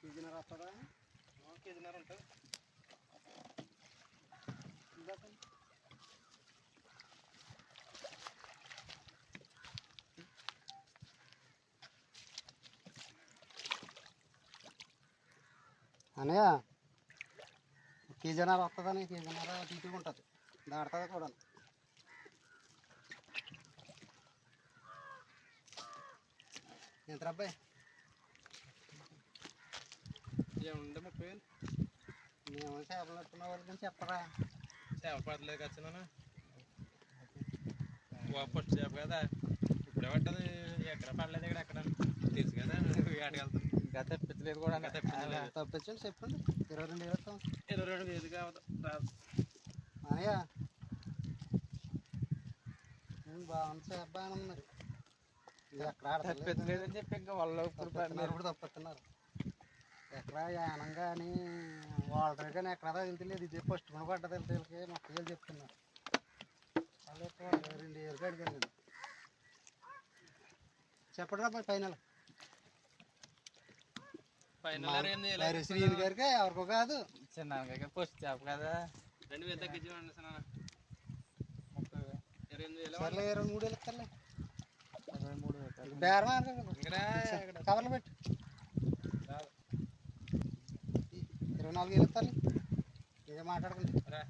కేజీన్నర వస్తుందా కేజీన్నర ఉంటుంది. అనయ్య కేజీన్నర వస్తుందని కేజీన్నర తీటుగా ఉంటుంది. దాడుతుంది కూడా. ఎంత అబ్బాయి? మేము చేపలు పట్టుకున్న వాళ్ళకి చెప్పరా. చేప పడలేదు ఖచ్చితంగా ఫస్ట్ చేప కదా. ఇప్పుడే పట్టదు. ఎక్కడ పడలేదు ఇక్కడ ఎక్కడ? తెలుసు కదా. ఇంకా తెప్పించలేదు కూడా. తెప్పించలేదు. తప్పించండి చెప్పండి. ఇరవై రెండు వేలు ఇరవై రెండు వేలు కావద్దు రాదు. బాగుంది చేప బాగానే ఉంది మరి. ఇది ఎక్కడ తెప్పించలేదని చెప్పి ఇంకా వాళ్ళు తప్పిస్తున్నారు. ఎక్కడ యానం కానీ వాళ్ళ కానీ ఎక్కడ తగిలితలేదు ఇది ఫస్ట్ కూడా పడ్డది వీళ్ళకి మొక్క వేలు చెప్తున్నారు. వాళ్ళు రెండు ఏళ్ళు అడిగాను ఇది చెప్పండి రా ఫైనల్. శ్రీని గారికి ఎవరికో కాదు. చిన్న ఫస్ట్ చేప కదా. రెండు వేలు తగ్గించండి సన్న ముప్పై వేలు. ఇరవై మూడు వేలు ఇస్తారులే. ఇరవై మూడు వేలు. బేరం కవర్లు పెట్టు. ఇరవై నాలుగు వేలు ఇస్తాను. మాట్లాడుకుంటా